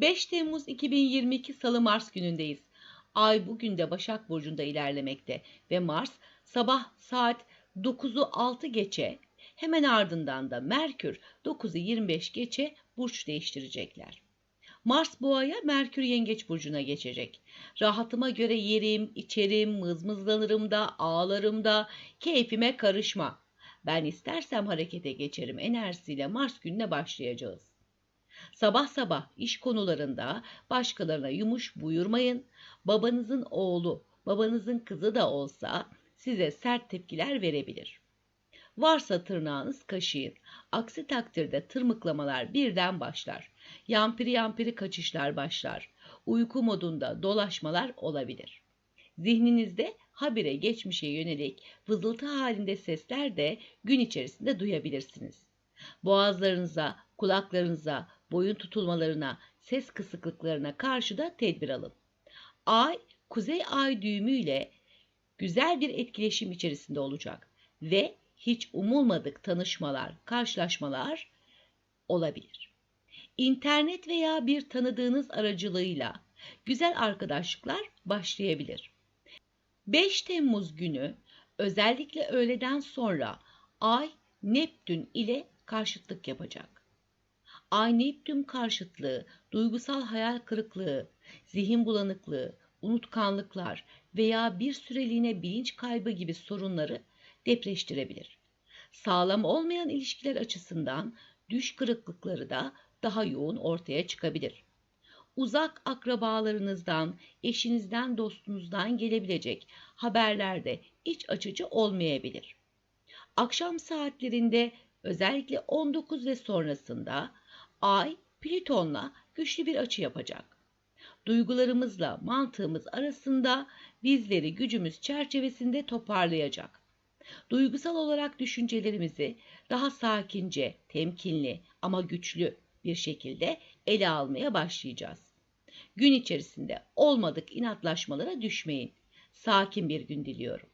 5 Temmuz 2022 Salı Mars günündeyiz. Ay bugün de Başak Burcu'nda ilerlemekte ve Mars sabah saat 9'u 6 geçe hemen ardından da Merkür 9'u 25 geçe burç değiştirecekler. Mars boğaya Merkür yengeç burcuna geçecek. Rahatıma göre yerim, içerim, mızmızlanırım da, ağlarım da, keyfime karışma. Ben istersem harekete geçerim enerjisiyle Mars gününe başlayacağız. Sabah sabah iş konularında başkalarına yumuş buyurmayın. Babanızın oğlu, babanızın kızı da olsa size sert tepkiler verebilir. Varsa tırnağınız kaşıyın. Aksi takdirde tırmıklamalar birden başlar. Yampiri yampiri kaçışlar başlar. Uyku modunda dolaşmalar olabilir. Zihninizde habire geçmişe yönelik vızıltı halinde sesler de gün içerisinde duyabilirsiniz. Boğazlarınıza, kulaklarınıza, boyun tutulmalarına, ses kısıklıklarına karşı da tedbir alın. Ay, kuzey ay düğümüyle güzel bir etkileşim içerisinde olacak ve hiç umulmadık tanışmalar, karşılaşmalar olabilir. İnternet veya bir tanıdığınız aracılığıyla güzel arkadaşlıklar başlayabilir. 5 Temmuz günü özellikle öğleden sonra Ay Neptün ile karşıtlık yapacak. Ay Neptün karşıtlığı, duygusal hayal kırıklığı, zihin bulanıklığı, unutkanlıklar veya bir süreliğine bilinç kaybı gibi sorunları depreştirebilir. Sağlam olmayan ilişkiler açısından düş kırıklıkları da daha yoğun ortaya çıkabilir. Uzak akrabalarınızdan, eşinizden, dostunuzdan gelebilecek haberler de iç açıcı olmayabilir. Akşam saatlerinde özellikle 19 ve sonrasında Ay Plüton'la güçlü bir açı yapacak. Duygularımızla mantığımız arasında bizleri gücümüz çerçevesinde toparlayacak. Duygusal olarak düşüncelerimizi daha sakince, temkinli ama güçlü bir şekilde ele almaya başlayacağız. Gün içerisinde olmadık inatlaşmalara düşmeyin. Sakin bir gün diliyorum.